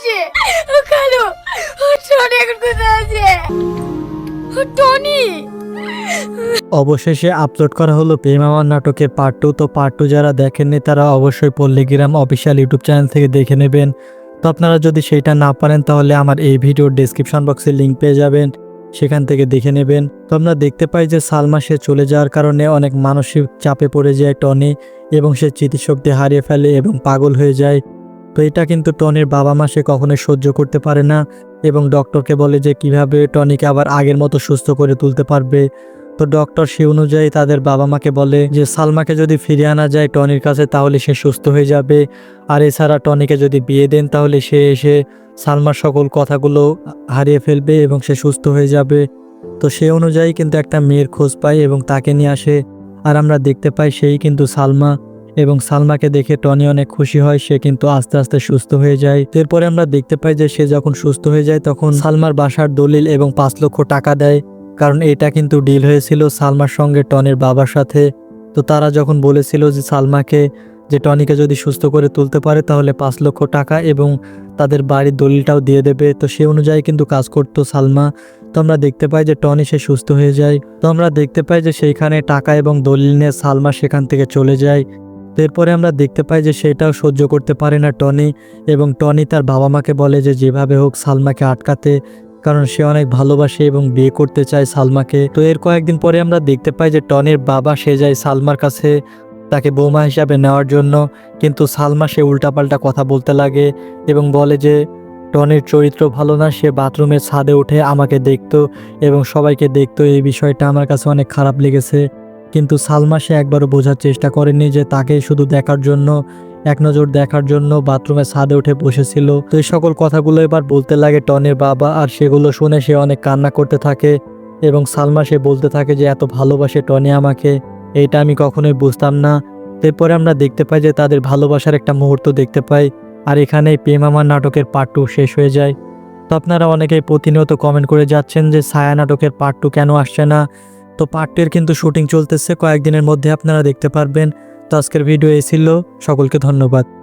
আসে কালো টনি এখন কোথায় আছে? টনি! অবশেষে আপলোড করা হলো প্রেম আমার নাটকের পার্ট টু তো পার্ট টু যারা দেখেননি, তারা অবশ্যই পল্লীগ্রাম অফিসিয়াল ইউটিউব চ্যানেল থেকে দেখে নেবেন। তো আপনারা যদি সেইটা না পারেন, তাহলে আমার এই ভিডিওর ডেসক্রিপশন বক্সে লিঙ্ক পেয়ে যাবেন। সেখান থেকে দেখে নেবেন। তো আমরা দেখতে পাই যে সালমা সে চলে যাওয়ার কারণে অনেক মানসিক চাপে পড়ে যায় টনি এবং সে স্মৃতিশক্তি হারিয়ে ফেলে এবং পাগল হয়ে যায়। তো এটা কিন্তু টনির বাবা মা সে কখনোই সহ্য করতে পারে না এবং ডক্টরকে বলে যে কীভাবে টনিকে আবার আগের মতো সুস্থ করে তুলতে পারবে। তো ডক্টর সে অনুযায়ী তাদের বাবা মাকে বলে যে সালমাকে যদি ফিরিয়ে আনা যায় টনির কাছে তাহলে সে সুস্থ হয়ে যাবে। আর এছাড়া টনিকে যদি বিয়ে দেন তাহলে সে এসে সালমার সকল কথাগুলো হারিয়ে ফেলবে এবং সে সুস্থ হয়ে যাবে। তো সে অনুযায়ী কিন্তু একটা মেয়ের খোঁজ পায় এবং তাকে নিয়ে আসে। আর আমরা দেখতে পাই সেই কিন্তু সালমা এবং সালমাকে দেখে টনি অনেক খুশি হয়, সে কিন্তু আস্তে আস্তে সুস্থ হয়ে যায়। এরপরে আমরা দেখতে পাই যে সে যখন সুস্থ হয়ে যায়, তখন সালমার বাসার দলিল এবং পাঁচ লক্ষ টাকা দেয়। কারণ এটা কিন্তু ডিল হয়েছিল সালমার সঙ্গে টনির বাবার সাথে। তো তারা যখন বলেছিল যে সালমাকে, যে টনিকে যদি সুস্থ করে তুলতে পারে, তাহলে পাঁচ লক্ষ টাকা এবং তাদের বাড়ির দলিলটাও দিয়ে দেবে। তো সে অনুযায়ী কিন্তু কাজ করতো সালমা। তো আমরা দেখতে পাই যে টনি সে সুস্থ হয়ে যায়। তো আমরা দেখতে পাই যে সেইখানে টাকা এবং দলিল নিয়ে সালমা সেখান থেকে চলে যায়। এরপরে আমরা দেখতে পাই যে সেটাও সহ্য করতে পারে না টনি এবং টনি তার বাবা মাকে বলে যে যেভাবে হোক সালমাকে আটকাতে, কারণ সে অনেক ভালোবাসে এবং বিয়ে করতে চায় সালমাকে। তো এর কয়েকদিন পরে আমরা দেখতে পাই যে টনির বাবা সে যায় সালমার কাছে তাকে বৌমা হিসাবে নেওয়ার জন্য, কিন্তু সালমা সে উল্টাপাল্টা কথা বলতে লাগে এবং বলে যে, টনির চরিত্র ভালো না, সে বাথরুমের ছাদে উঠে আমাকে দেখতো এবং সবাইকে দেখতো, এই বিষয়টা আমার কাছে অনেক খারাপ লেগেছে। কিন্তু সালমা সে একবারও বোঝার চেষ্টা করেনি যে তাকে শুধু দেখার জন্য, এক নজর দেখার জন্য বাথরুমের ছাদে উঠে বসেছিল। তো এই সকল কথাগুলো এবার বলতে লাগে টনের বাবা, আর সেগুলো শুনে সে অনেক কান্না করতে থাকে এবং সালমা সে বলতে থাকে যে, এত ভালোবাসে টনি আমাকে এইটা আমি কখনোই বুঝতাম না। এরপরে আমরা দেখতে পাই যে তাদের ভালোবাসার একটা মুহূর্ত দেখতে পাই, আর এখানেই প্রেম আমার নাটকের পার্ট টু শেষ হয়ে যায়। তো আপনারা অনেকেই প্রতিনিয়ত কমেন্ট করে যাচ্ছেন যে, ছায়া নাটকের পার্ট টু কেন আসছে না? তো পার্টটির কিন্তু শুটিং চলতেছে, কয়েকদিনের মধ্যে আপনারা দেখতে পারবেন। তো আজকের ভিডিও এই ছিল। সকলকে ধন্যবাদ।